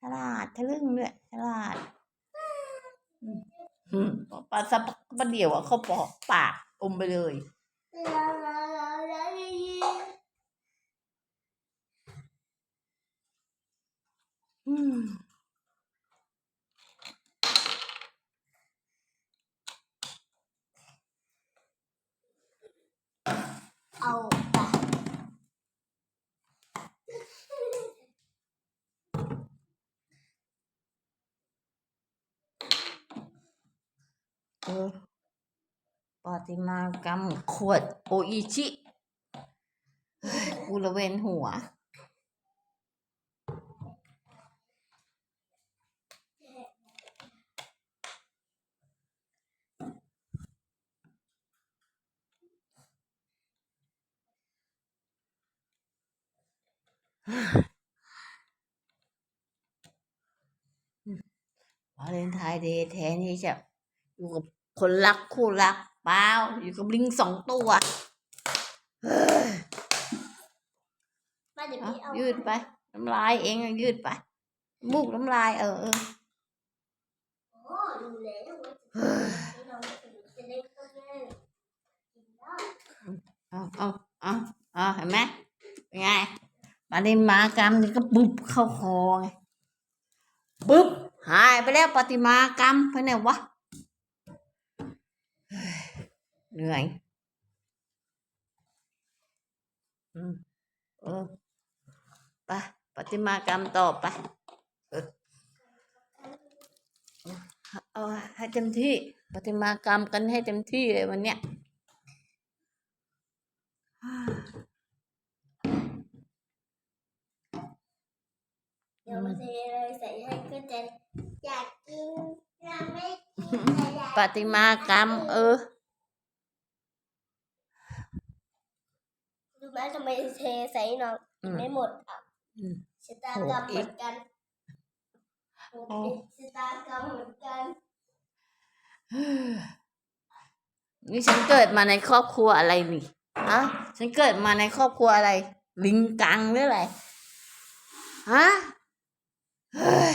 ฉลาดทะลึ่งด้วยฉลาดปลาสับประเดี๋ยวอะเขาปอกปากอมไปเลยอืมเอาไป เออปฏิมากรรมขวดโออิชิกูละเวนหัว วาเลนไทน์เดย์แทนที่จะ อยู่กับคนรักคู่รักเปล่าอยู่กับลิงสองตัวเฮ้ยมาเดี๋ยวเอาพี่เอายืดไปน้ำลายเองอะยืดไปมูกน้ำลายเออเออโอ้ดูแล้วว่าเฮ้ยจะเราจะได้เข้าแม่กินได้เอาเอาเอาเอาเห็นไหมเป็นไงปฏิมากรรมนี่ก็ปุ๊บเข้าคอไงปุ๊บหายไปแล้วปฏิมากรรมไปไหนวะเฮ้ย เหนื่อยอืมเออไปปฏิมากรรมต่อไปเออเอาให้เต็มที่ปฏิมากรรมกันให้เต็มที่เลยวันเนี้ยเดี๋ยวมาเทเลยใส่ให้ก็จะอยากกินเราไม่กินแต่อยาก ปฏิมากรรม เออ รู้ไหมทำไมเทใส่น้องอืม ไม่หมดอะอืม ชะตากรรมโอ้เหมือนกันโอ้ ชะตากรรมเหมือนกัน นี่ฉันเกิดมาในครอบครัวอะไรนี่ฮะฉันเกิดมาในครอบครัวอะไร ลิงกังหรืออะไรฮะเฮ้ย